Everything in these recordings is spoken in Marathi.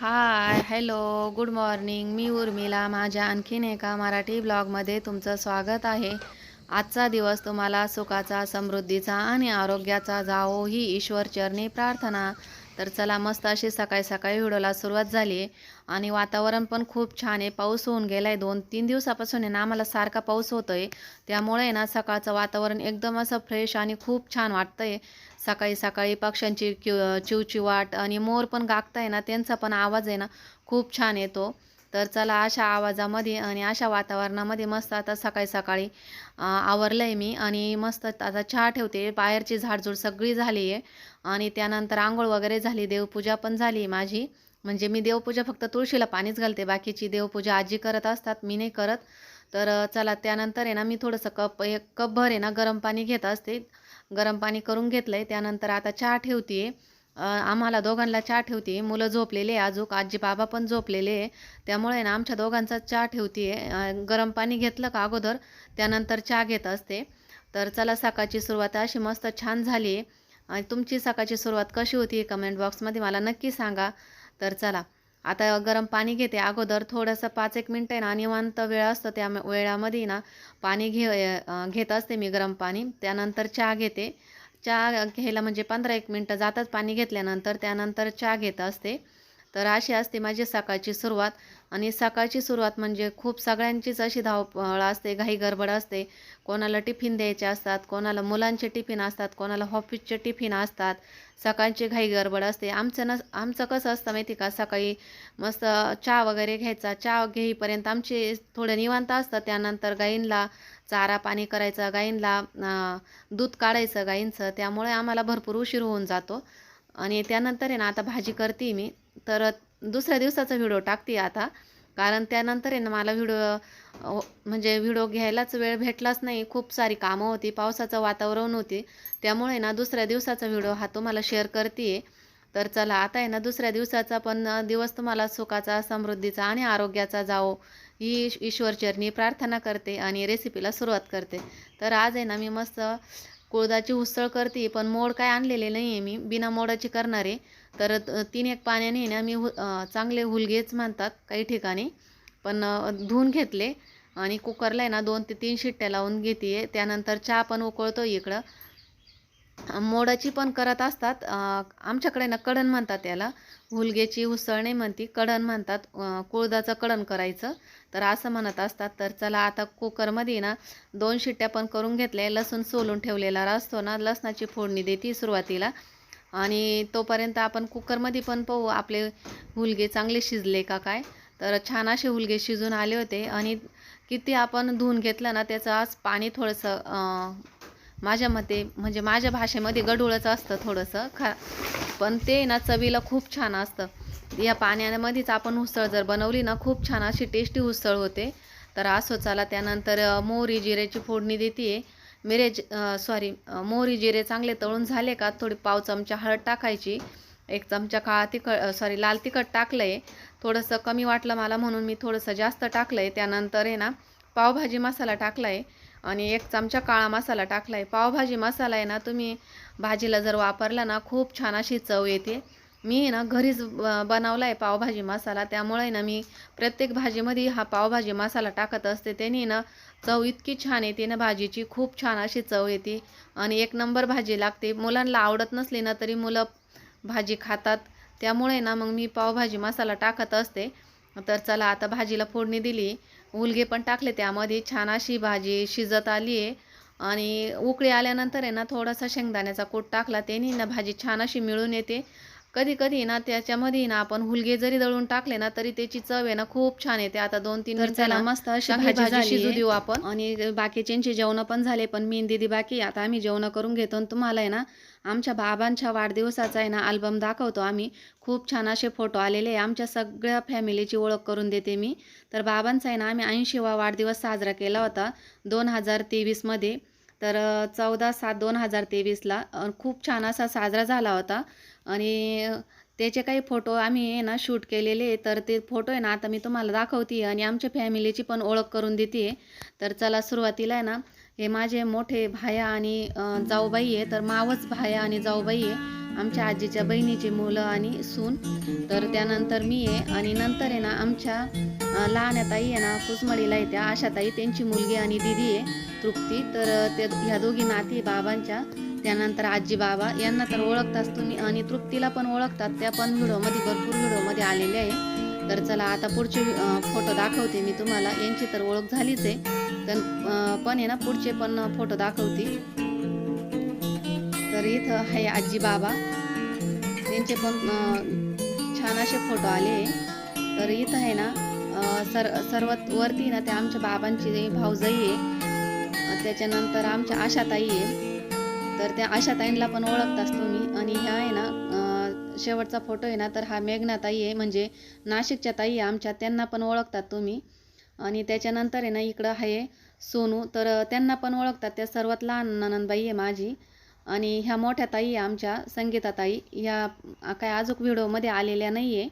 हाय हॅलो गुड मॉर्निंग मी उर्मिला. माझ्या आणखीन एका मराठी ब्लॉगमध्ये तुमचं स्वागत आहे. आजचा दिवस तुम्हाला सुखाचा समृद्धीचा आणि आरोग्याचा जावो ही ईश्वरचरणी प्रार्थना. तर चला मस्त अशी सकाळी सकाळी व्हिडिओला सुरुवात झाली. आहे आणि वातावरण पण खूप छान आहे. पाऊस होऊन गेला आहे दोन तीन दिवसापासून आहे ना आम्हाला सारखा पाऊस होतो आहे त्यामुळे ना सकाळचं वातावरण एकदम असं फ्रेश आणि खूप छान वाटतं आहे सकाळी सकाळी पक्ष्यांची क्यू चिवचिवाट आणि मोर पण गागताय ना त्यांचा पण आवाज आहे ना खूप छान येतो. तर चला अशा आवाजामध्ये आणि अशा वातावरणामध्ये मस्त आता सकाळी सकाळी आवरलं आहे मी आणि मस्त आता चहा ठेवते. बाहेरची झाडझूड सगळी झाली आहे आणि त्यानंतर आंघोळ वगैरे झाली देवपूजा पण झाली आहे माझी. म्हणजे मी देवपूजा फक्त तुळशीला पाणीच घालते बाकीची देवपूजा आजी करत असतात मी नाही करत. तर चला त्यानंतर आहे ना मी थोडंसं कप एक कपभर आहे ना गरम पाणी घेत असते. गरम पाणी करून घेतलंय. त्यानंतर आता चहा ठेवते आम्हाला दोघांना चहा ठेवते मुलं झोपलेले आहे आजूक आजी बाबा पण झोपलेले आहे. त्यामुळे ना आमच्या दोघांचा चहा ठेवते गरम पाणी घेतलं का अगोदर? त्यानंतर चहा घेत असते. तर चला सकाळची सुरुवात अशी मस्त छान झाली आहे आणि तुमची सकाळची सुरुवात कशी होती? कमेंट बॉक्समध्ये मला नक्की सांगा. तर चला. आता गरम पाणी घेते. अगोदर थोडंसं पाच एक मिनटं आहे ना निवांत वेळ असतो त्या वेळामध्ये ना पाणी घे घेत असते मी गरम पाणी. त्यानंतर चहा घेते. चहा घ्यायला म्हणजे पंधरा एक मिनटं जातात पाणी घेतल्यानंतर त्यानंतर चहा घेत असते. तर अशी असते माझी सकाळची सुरुवात. आणि सकाळची सुरुवात म्हणजे खूप सगळ्यांचीच अशी धावपळ असते घाई गडबड असते. कोणाला टिफिन द्यायचे असतात कोणाला मुलांचे टिफिन असतात कोणाला ऑफिसचे टिफिन असतात. सकाळची घाई गडबड असते. आमचं नस आमचं कसं असतं माहिती का? सकाळी मस्त चहा वगैरे घ्यायचा. चहा घेईपर्यंत आमचे थोडं निवांत असतं त्यानंतर गाईंला चारा पाणी करायचं गाईंला दूध काढायचं गाईंचं. त्यामुळे आम्हाला भरपूर उशीर होऊन जातो. आणि त्यानंतर आहे ना आता भाजी करते मी. तर दुसऱ्या दिवसाचा व्हिडिओ टाकते आता. कारण त्यानंतर आहे ना मला व्हिडिओ म्हणजे व्हिडिओ घ्यायलाच वेळ भेटलाच नाही. खूप सारी कामं होती पावसाचं वातावरण होते. त्यामुळे ना दुसऱ्या दिवसाचा व्हिडिओ हा तुम्हाला शेअर करते तर चला आता आहे ना दुसऱ्या दिवसाचा पण दिवस तुम्हाला सुखाचा समृद्धीचा आणि आरोग्याचा जावो. ही ईश- ईश्वरचरणी प्रार्थना करते आणि रेसिपीला सुरुवात करते. तर आज आहे ना मी मस्त कुळदाची उसळ करते पण मोड काय आणलेले नाही आहे मी. बिना मोडाची करणार. आहे तर तीन एक पाण्याने ना मी हु चांगले हुलगेच म्हणतात काही ठिकाणी. पण धुवून घेतले आणि कुकरला आहे ना दोन ते तीन शिट्ट्या लावून घेते त्यानंतर चहा पण उकळतो इकडं. मोडाची पण करत असतात. आमच्याकडे ना कडण म्हणतात त्याला. हुलगेची उसळ नाही म्हणती कडण म्हणतात. कुळदाचं कडण करायचं. तर असं म्हणत असतात. तर चला आता कुकरमध्ये ना दोन शिट्ट्या पण करून घेतल्या. लसूण सोलून ठेवलेला असतो ना लसणाची फोडणी देते सुरुवातीला. आणि तोपर्यंत आपण कुकरमध्ये पण पाहू आपले हुलगे चांगले शिजले का काय. तर छान असे हुलगे शिजून आले होते आणि किती आपण धुवून घेतलं ना त्याचं आज पाणी थोडंसं माझ्या मते म्हणजे माझ्या भाषेमध्ये गडूळच असतं थोडंसं. खा पण ते ना चवीला खूप छान असतं. या पाण्यामध्येच आपण उसळ जर बनवली ना खूप छान अशी टेस्टी उसळ होते. तर असो चला त्यानंतर मोहरी जिऱ्याची फोडणी देते मिरे सॉरी मोहरी जिरे चांगले तळून झाले का थोडी पाव चमचा हळद टाकायची. एक चमचा काळा तिखट सॉरी लाल तिखट टाकलं आहे थोडंसं कमी वाटलं मला म्हणून मी थोडंसं जास्त टाकलं आहे त्यानंतर आहे ना पावभाजी मसाला टाकला आहे आणि एक चमचा काळा मसाला टाकला आहे पावभाजी मसाला आहे ना तुम्ही भाजीला जर वापरला ना खूप छान अशी चव येते. मी आहे ना घरीच बनवला आहे पावभाजी मसाला. त्यामुळे ना मी प्रत्येक भाजीमध्ये हा पावभाजी मसाला टाकत असते. त्याने ना चव इतकी छान येते ना भाजीची. खूप छान अशी चव येते. आणि एक नंबर भाजी लागते. मुलांना आवडत नसली ना तरी मुलं भाजी खातात. त्यामुळे ना मग मी पावभाजी मसाला टाकत असते. तर चला आता भाजीला फोडणी दिली. उलगे पण टाकले त्यामध्ये. छान अशी भाजी शिजत आली आहे. आणि उकळी आल्यानंतर आहे ना थोडासा शेंगदाण्याचा कूट टाकला. त्याने ना भाजी छान अशी मिळून येते. कधी कधी ना त्याच्यामध्ये ना आपण हुलगे जरी दळून टाकले ना तरी त्याची चव आहे ना खूप छान येते. आता दोन तीन मिनिटाला मस्त अशी भाजी शिजू. देऊ आपण. आणि बाकीच्यांची जेवणं पण झाले पण मी दीदी बाकी. आता आम्ही जेवणं करून घेतो आणि तुम्हाला आहे ना आमच्या बाबांच्या वाढदिवसाचा आहे ना अल्बम दाखवतो आम्ही. खूप छान असे फोटो आलेले आहे. आमच्या सगळ्या फॅमिलीची ओळख करून देते मी. तर बाबांचा आहे ना आम्ही ऐंशीवा वाढदिवस साजरा केला होता दोन हजार तेवीसमध्ये तर चौदा सात दोन हजार तेवीसला खूप छान असा साजरा झाला होता. आणि त्याचे काही फोटो आम्ही आहे ना शूट केलेले तर ते फोटो आहे ना आता मी तुम्हाला दाखवते. आणि आमच्या फॅमिलीची पण ओळख करून देते. तर चला सुरुवातीला आहे ना हे माझे मोठे भाया आणि जाऊबाई आहे. तर मावच भाया आणि जाऊबाई आहे. आमच्या आजीच्या बहिणीची मुलं आणि सून. तर त्यानंतर मी आहे आणि नंतर आहे ना आमच्या लहान्याताई आहे ना कुसमळीला येत्या. आशाताई त्यांची मुलगी आणि दिदी आहे तृप्ती. तर त्या ह्या दोघी नाती बाबांच्या. त्यानंतर आजी बाबा. यांना तर ओळखताच तुम्ही आणि तृप्तीला पण ओळखतात. त्या पण व्हिडिओमध्ये भरपूर व्हिडिओमध्ये आलेल्या आहे. तर चला आता पुढचे फोटो दाखवते मी तुम्हाला. यांची तर ओळख झालीच आहे. तर पण आहे ना पुढचे पण फोटो दाखवते. इथं आहे आजी बाबा. त्यांचे पण छान असे फोटो आले. आहे. तर इथं आहे ना सर सर्वात वरती ना त्या आमच्या बाबांची भाऊजाई आहे त्याच्यानंतर आमच्या आशाताई आहे. तर त्या आशाताईंना पण ओळखताच तुम्ही. आणि ह्या आहे ना शेवटचा फोटो आहे ना तर हा मेघनाताई आहे. म्हणजे नाशिकच्या ताई आहे आमच्या. त्यांना पण ओळखतात तुम्ही. आणि त्याच्यानंतर आहे ना इकडं आहे सोनू. तर त्यांना पण ओळखतात. त्या सर्वात लहान ननंदबाई आहे माझी. आणि ह्या मोठ्या ताई आहे आमच्या संगीता ताई. ह्या काय अजूक व्हिडिओमध्ये आलेल्या नाही आहे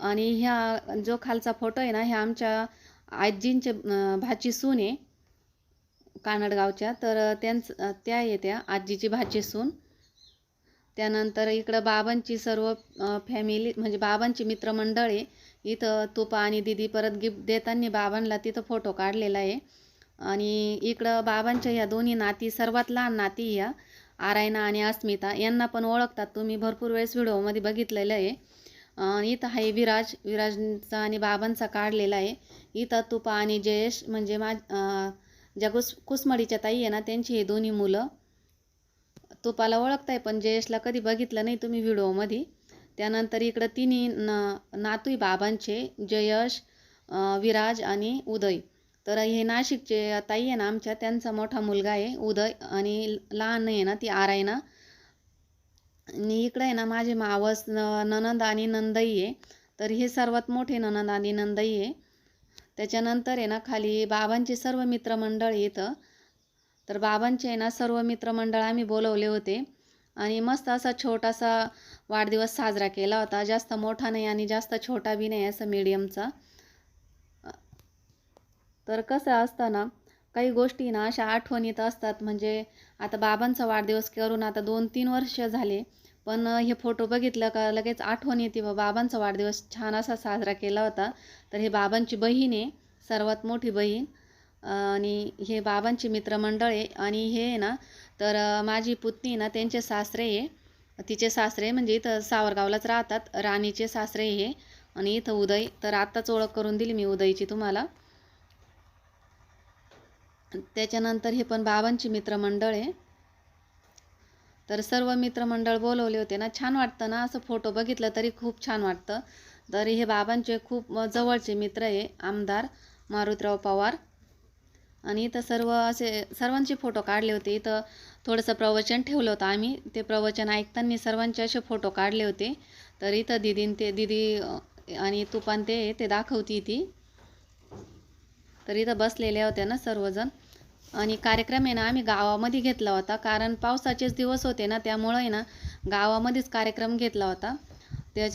आणि ह्या जो खालचा फोटो आहे ना ह्या आमच्या आजींचे भाची सून आहे कानडगावच्या. तर त्यांच त्या येत्या आजीची भाची सून. त्यानंतर इकडं बाबांची सर्व फॅमिली म्हणजे बाबांची मित्रमंडळ. आहे इथं तुपा आणि दिदी परत गिफ्ट देताना बाबांना तिथं फोटो काढलेला आहे. आणि इकडं बाबांच्या ह्या दोन्ही नाती सर्वात लहान नाती ह्या आरायना आणि अस्मिता यांना पण ओळखतात. तुम्ही भरपूर वेळेस व्हिडिओमध्ये बघितलेलं आहे. इथं आहे विराज. विराजचा आणि बाबांचा काढलेला आहे. इथं तुपा आणि जयेश म्हणजे मा ज्या कुस कुसमडीच्या ताई आहे ना त्यांची हे दोन्ही मुलं तुपाला ओळखताय पण जयेशला कधी बघितलं नाही तुम्ही व्हिडिओमध्ये. त्यानंतर इकडं तिन्ही न नातू बाबांचे जयश विराज आणि उदय. तर हे नाशिकचे ताई आहे ना आमच्या त्यांचा मोठा मुलगा आहे उदय आणि लहान आहे ना ती आरायना आणि इकडे आहे ना माझे मावस ननंद आणि नंदई आहे. तर हे सर्वात मोठे ननंद आणि नंदई आहे. त्याच्यानंतर आहे ना खाली बाबांचे सर्व मित्रमंडळ इथं. तर बाबांचे आहे ना सर्व मित्रमंडळ आम्ही बोलवले होते. आणि मस्त असा छोटासा वाढदिवस साजरा केला होता. जास्त मोठा नाही आणि जास्त छोटा बी नाही असं मीडियमचा तर कसं असतं ना काही गोष्टी ना अशा आठवणीत असतात. म्हणजे आता बाबांचा वाढदिवस करून आता दोन तीन वर्ष झाले. पण हे फोटो बघितलं का लगेच आठवण येते. बा बाबांचा वाढदिवस छान असा साजरा केला होता. तर हे बाबांची बहीण आहे सर्वात मोठी बहीण. आणि हे बाबांची मित्रमंडळ आहे. आणि हे आहे ना तर माझी पुतणी ना त्यांचे सासरे आहे. तिचे सासरे म्हणजे इथं सावरगावलाच राहतात. राणीचे सासरे हे आणि इथं उदय. तर आत्ताच ओळख करून दिली मी उदयची तुम्हाला. त्याच्यानंतर हे पण बाबांची मित्रमंडळ आहे. तर सर्व मित्रमंडळ बोलवले होते ना. छान वाटतं ना असं फोटो बघितलं तरी खूप छान वाटतं. तर हे बाबांचे खूप जवळचे मित्र आहे आमदार मारुतराव पवार. आणि इथं सर्व असे सर्वांचे फोटो काढले होते. इथं थोडंसं प्रवचन ठेवलं होतं आम्ही. ते प्रवचन ऐकताना सर्वांचे असे फोटो काढले होते. तर इथं दिदीन ते दिदी आणि तुपान ते ते दाखवती ती. तर इथं बसलेल्या होत्या ना सर्वजण. आणि कार्यक्रम आहे ना आम्ही गावामध्ये घेतला होता. कारण पावसाचेच दिवस होते ना त्यामुळं आहे ना गावामध्येच कार्यक्रम घेतला होता. त्या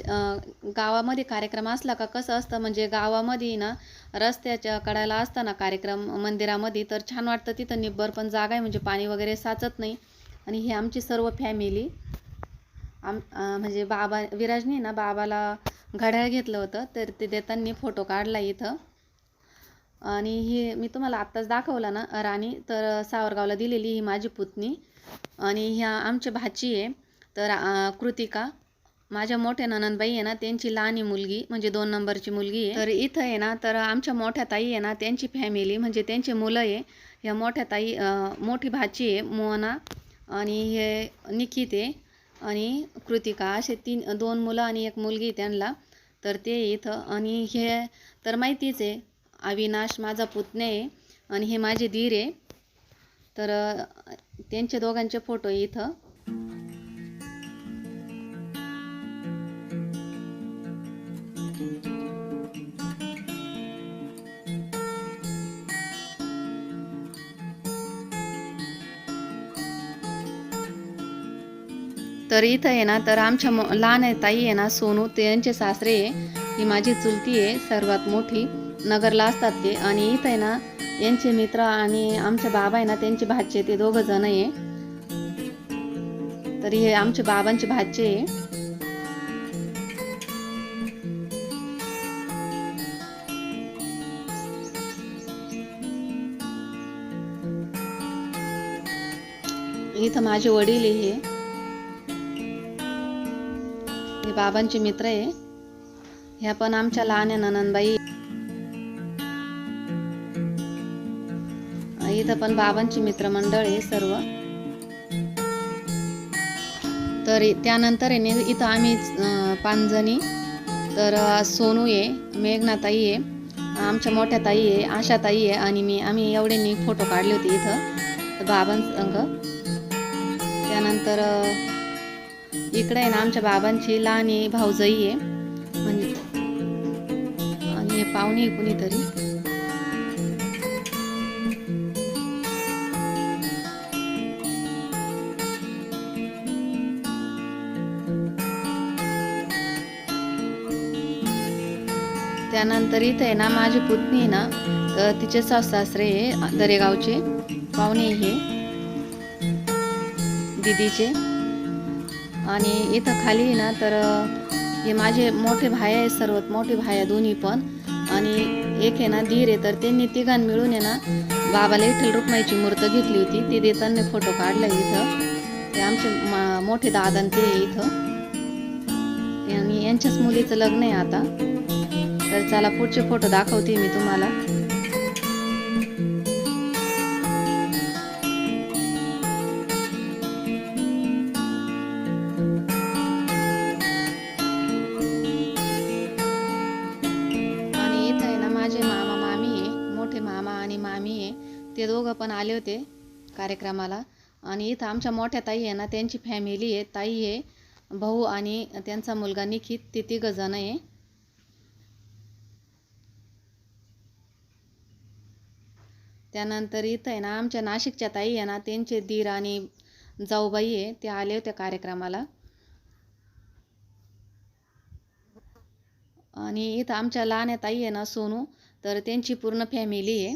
गावामध्ये कार्यक्रम असला का कसं असतं म्हणजे गावामध्ये ना रस्त्याच्या कडाला असताना कार्यक्रम मंदिरामध्ये तर छान वाटतं तिथं निब्बर पण जागा आहे म्हणजे पाणी वगैरे साचत नाही. आणि ही आमची सर्व फॅमिली आम म्हणजे बाबा विराजनी ना बाबाला घड्याळ घेतलं होतं. तर ते देताना फोटो काढला इथं. आणि ही मी तुम्हाला आत्ताच दाखवला ना राणी तर सावरगावला दिलेली ही माझी पुतणी. आणि ह्या आमच्या भाची आहे तर कृतिका. माझ्या मोठ्या ननंदबाई आहे ना त्यांची लहानी मुलगी म्हणजे दोन नंबरची मुलगी आहे. तर इथं आहे ना तर आमच्या मोठ्या ताई आहे ना त्यांची फॅमिली म्हणजे त्यांची मुलं आहे. ह्या मोठ्या ताई मोठी भाची आहे मोहना आणि हे निकित आहे आणि कृतिका. असे तीन दोन मुलं आणि एक मुलगी आहे त्यांना. तर ते इथं आणि हे तर माहितीच आहे अविनाश माझा पुतणे आहे आणि हे माझे धीर आहे. तर त्यांच्या त्यांचे दोघांचे फोटो आहे इथं. तर इथं आहे ना तर आमच्या लहान आहे ताई आहे ना सोनू त्यांचे सासरे आहे. ही माझी चुलती आहे सर्वात मोठी. नगरला असतात ते. आणि इथं आहे ना यांचे मित्र आणि आमचे बाबा आहे ना त्यांचे भाचे ते दोघं जण आहे. तरी हे आमचे बाबांचे भाचे आहे. इथं माझे वडील आहे हे. हे बाबांचे मित्र आहे. ह्या पण आमच्या लहान आहे ननंदबाई. इथं पण बाबांची मित्रमंडळ आहे सर्व. तर त्यानंतर आहे ना इथं आम्ही अं, तर सोनू आहे मेघनाताई आहे आमच्या मोठ्या ताई आहे आशा ताई आहे आणि मी आम्ही एवढ्यांनी फोटो काढले होते इथं बाबांसंग. त्यानंतर इकडे आहे ना आमच्या बाबांची लहान आहे भाऊजई आहे म्हणजे आणि हे पाहुणे कुणीतरी. त्यानंतर इथं आहे ना माझी पुतणी आहे ना तर तिचे सासरे आहे दरेगावचे पाहुणे हे दिदीचे. आणि इथं खाली आहे ना तर हे माझे मोठे भाई आहे सर्वात मोठे भाया दोन्ही पण. आणि एक आहे ना धीर आहे तर त्यांनी तिघां मिळून आहे ना बाबाला विठ्ठल रुक्माईची मूर्त घेतली होती. ती देताना फोटो काढला इथं. ते आमचे मा- मोठे दादा ते आहे इथं. आणि यांच्याच मुलीचं लग्न आहे आता. तर चला पुढचे फोटो दाखवते मी तुम्हाला. आणि इथं आहे ना माझे मामा मामी आहे मोठे मामा आणि मामी आहे. ते दोघं पण आले होते कार्यक्रमाला. आणि इथं आमच्या मोठ्या ताई आहे ना त्यांची फॅमिली आहे. ताई आहे भाऊ आणि त्यांचा मुलगा निखित ते तिघं जण आहे. त्यानंतर इथं आहे ना आमच्या नाशिकच्या ताई आहे ना त्यांचे दीर आणि जाऊबाई आहे ते आले होते कार्यक्रमाला. आणि इथं आमच्या लहान ताई आहे ना सोनू तर त्यांची पूर्ण फॅमिली आहे.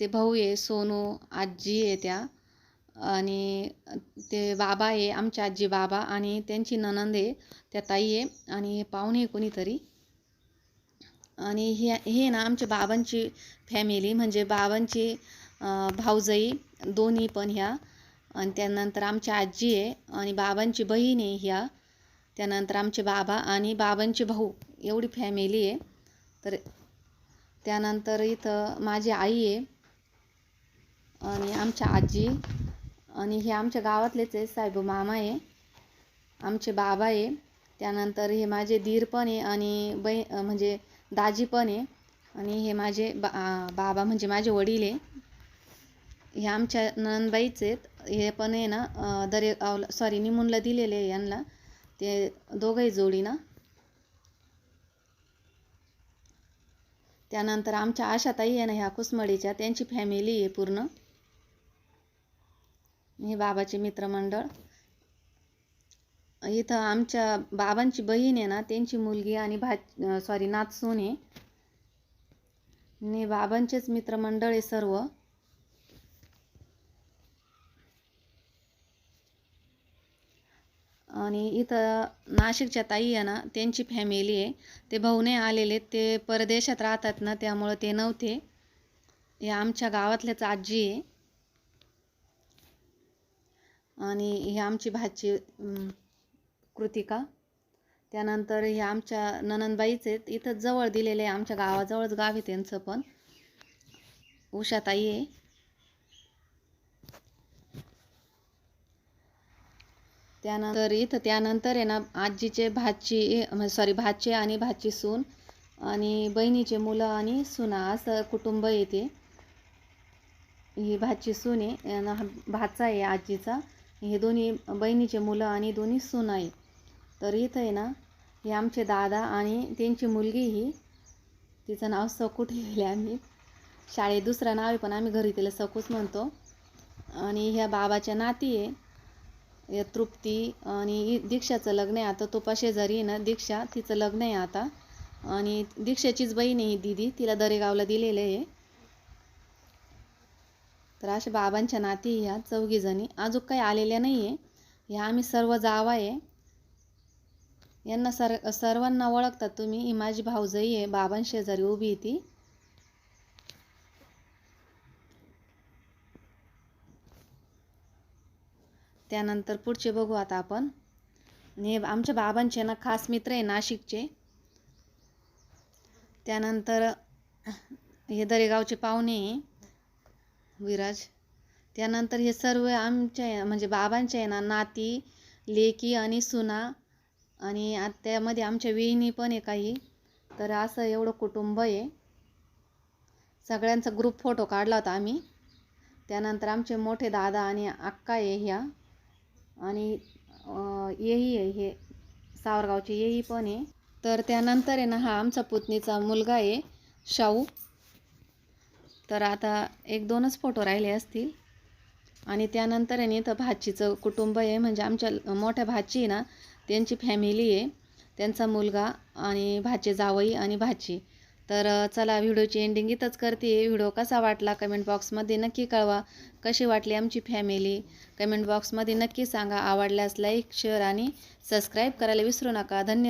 ते भाऊ आहे सोनू आजी आहे त्या. आणि ते बाबा आहे आमच्या आजी बाबा आणि त्यांची ननंद आहे त्या ताई आहे. आणि पाहुणे कोणीतरी. आणि हे हे ना आमच्या बाबांची फॅमिली म्हणजे बाबांची भाऊजाई दोन्ही पण ह्या. आणि त्यानंतर आमची आजी आहे आणि बाबांची बहीण आहे ह्या. त्यानंतर आमचे बाबा आणि बाबांचे भाऊ एवढी फॅमिली आहे. तर त्यानंतर इथं माझी आई आहे आणि आमच्या आजी आणि हे आमच्या गावातलेच आहे साहेब मामा आहे. आमचे बाबा आहे. त्यानंतर हे माझे दीर पण आहे आणि बै म्हणजे दाजी पण आहे. आणि हे माझे बा बाबा म्हणजे माझे वडील आहे. हे आमच्या नंदबाईच आहेत. हे पण आहे ना दरे अवला सॉरी निमूनला दिलेले आहे यांना. ते दोघंही जोडी ना. त्यानंतर आमच्या आशाताई आहे ना ह्या कुसमडीच्या. त्यांची फॅमिली आहे पूर्ण. हे बाबाचे मित्रमंडळ. इथं आमच्या बाबांची बहीण आहे ना त्यांची मुलगी आणि भा सॉरी नातसून आहे. आणि बाबांचेच मित्रमंडळ आहे सर्व. आणि इथं नाशिकच्या ताई आहे ना त्यांची फॅमिली आहे. ते भाऊ नाही आलेले ते परदेशात राहतात ना त्यामुळं ते नव्हते. हे आमच्या गावातल्याच आजी आहे. आणि ही आमची भाची कृतिका. त्यानंतर हे आमच्या ननंदबाईच आहेत. इथं जवळ दिलेले आहे आमच्या गावाजवळच गाव आहे त्यांचं पण. उषाताई आहे. त्यानंतर इथं त्यानंतर आहे ना आजीचे भाची म्हणजे सॉरी भाचे आणि भाची सून आणि बहिणीचे मुलं आणि सुना असं कुटुंब येते ही भाची सून आहे. भाचा आहे आजीचा. हे दोन्ही बहिणीचे मुलं आणि दोन्ही सून आहे तर इथं आहे ना हे आमचे दादा आणि त्यांची मुलगी ही तिचं नाव सकू ठेवले आम्ही. शाळेत दुसरं नाव आहे पण आम्ही घरी तिला सकूच म्हणतो. आणि ह्या बाबाच्या नाती आहे. या तृप्ती आणि दीक्षाचं लग्न आहे आता. तो शेजारी आहे ना दीक्षा तिचं लग्न आहे आता. आणि दीक्षाचीच बहीण आहे ही दिदी तिला दरेगावला दिलेलं आहे. तर अशा बाबांच्या नाती ह्या चौघीजणी. अजून काही आलेल्या नाही आहे ह्या आम्ही सर्व जावा आहे. यांना सर सर्वांना ओळखतात तुम्ही. ही माझी भाऊजई आहे. बाबांशेजारी उभी आहे ती. त्यानंतर पुढचे बघू आता आपण. हे आमच्या बाबांचे ना खास मित्र आहे नाशिकचे. त्यानंतर हे दरेगावचे पाहुणे आहे विराज. त्यानंतर हे सर्व आमच्या म्हणजे बाबांचे आहे ना नाती लेकी आणि सुना. आणि आ- त्यामध्ये आमच्या विहिणी पण आहे काही. तर असं एवढं कुटुंब आहे. सगळ्यांचा ग्रुप फोटो काढला होता आम्ही. त्यानंतर आमचे मोठे दादा आणि अक्का आहे ह्या. आणि येही आहे हे. सावरगावचे येही पण आहे. तर त्यानंतर आहे ना हा आमचा पुतणीचा मुलगा आहे शाहू. तर आता एक दोनच फोटो राहिले असतील. आणि त्यानंतर आहे ना इथं भाचीचं कुटुंब आहे. म्हणजे आमच्या मोठ्या भाची आहे ना त्यांची फॅमिली आहे. त्यांचा मुलगा आणि भाचे जावई आणि भाची. तर चला व्हिडिओची एंडिंग इथंच करते. व्हिडिओ कसा वाटला कमेंट बॉक्समध्ये नक्की कळवा. कशी वाटली आमची फॅमिली कमेंट बॉक्समध्ये नक्की सांगा. आवडल्यास लाईक शेअर आणि सबस्क्राईब करायला विसरू नका. धन्यवाद.